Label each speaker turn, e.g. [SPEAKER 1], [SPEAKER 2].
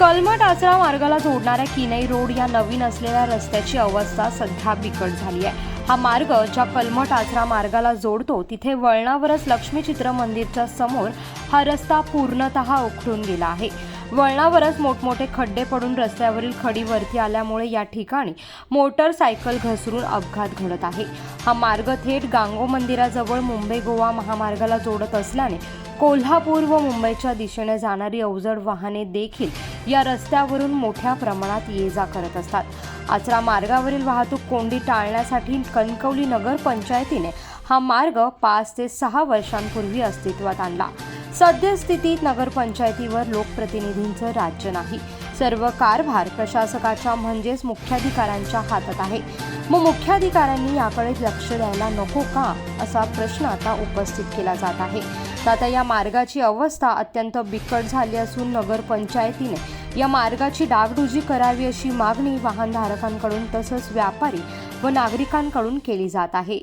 [SPEAKER 1] कलमट आचरा मार्गाला जोडणाऱ्या किनई रोड या नवीन असलेल्या रस्त्याची अवस्था सध्या बिकट झाली आहे. हा मार्ग ज्या कलमट आचरा मार्गाला जोडतो तिथे वळणावरच लक्ष्मी चित्र मंदिरच्या समोर हा रस्ता पूर्णतः उखडून गेला आहे. वळणावरच मोठमोठे खड्डे पडून रस्त्यावरील खडी वरती आल्यामुळे या ठिकाणी मोटरसायकल घसरून अपघात घडत आहे. हा मार्ग थेट गांगो मंदिराजवळ मुंबई गोवा महामार्गाला जोडत असल्याने कोल्हापूर व मुंबईच्या दिशेने जाणारी अवजड वाहने देखील या रस्त्यावरून मोठ्या प्रमाणात ये जा करत असतात. आचरा मार्गावरील वाहतूक कोंडी टाळण्यासाठी कणकवली नगर पंचायतीने हा मार्ग पाच ते सहा वर्षांपूर्वी अस्तित्वात आणला. सद्यस्थितीत नगरपंचायतीवर लोकप्रतिनिधींचं राज्य नाही. सर्व कारभार प्रशासकाच्या म्हणजेच मुख्याधिकाऱ्यांच्या हातात आहे. मग मुख्याधिकाऱ्यांनी याकडे लक्ष द्यायला नको का? असा प्रश्न आता उपस्थित केला जात आहे. तर आता या मार्गाची अवस्था अत्यंत बिकट झाली असून नगरपंचायतीने या मार्गाची डागडुजी करावी अशी मागणी वाहनधारकांकडून तसंच व्यापारी व नागरिकांकडून केली जात आहे.